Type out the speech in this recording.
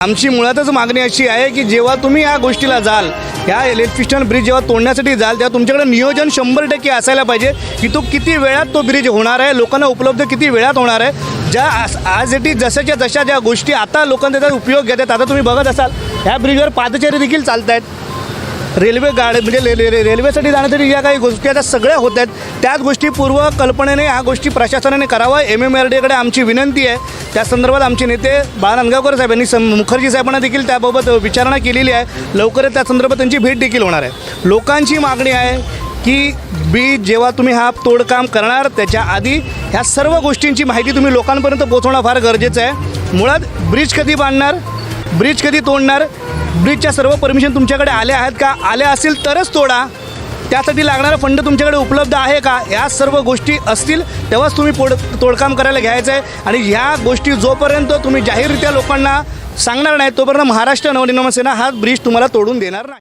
आमची मुळातच मागणी अशी आहे की जेव्हा तुम्ही या गोष्टीला जाल या इलेक्ट्रिशियन ब्रिज जेव्हा तोडण्यासाठी जाल तेव्हा तुमच्याकडे नियोजन शंभर टक्के असायला पाहिजे की तो किती वेळात तो ब्रिज होणार आहे लोकांना उपलब्ध किती वेळात होणार आहे. ज्या आज आज जशाच्या जशा ज्या गोष्टी आता लोकांना त्याचा उपयोग घेतात आता तुम्ही बघत असाल ह्या ब्रिजवर पादचारी देखील चालत आहेत रेल्वे गाड म्हणजे रेल्वे रे रेल्वेसाठी जाण्यासाठी ज्या काही गोष्टी आता सगळ्या होत आहेत. त्याच गोष्टी पूर्व कल्पनेने ह्या गोष्टी प्रशासनाने करावं. एम एम आर डीकडे आमची विनंती आहे. त्या संदर्भात आमचे नेते बाळा साहेब यांनी सं मुखर्जी साहेबांना देखील त्याबाबत विचारणा केलेली आहे. लवकरच त्या संदर्भात त्यांची भेट देखील होणार आहे. लोकांची मागणी आहे की बी जेव्हा तुम्ही हा तोडकाम करणार त्याच्या आधी ह्या सर्व गोष्टींची माहिती तुम्ही लोकांपर्यंत पोहोचवणं फार गरजेचं आहे. मुळात ब्रिज कधी बांधणार? ब्रिज कधी तोडणार? ब्रिजच्या सर्व परमिशन तुमच्याकडे आल्या आहेत का? आल्या असतील तरच तोडा. त्यासाठी लागणारा फंड तुमच्याकडे उपलब्ध आहे का? या सर्व गोष्टी असतील तेव्हाच तुम्ही पोड तोडकाम करायला घ्यायचं आहे. आणि ह्या गोष्टी जोपर्यंत तुम्ही जाहीररित्या लोकांना सांगणार नाही तोपर्यंत महाराष्ट्र नवनिर्माण सेना हा ब्रिज तुम्हाला तोडून देणार नाही.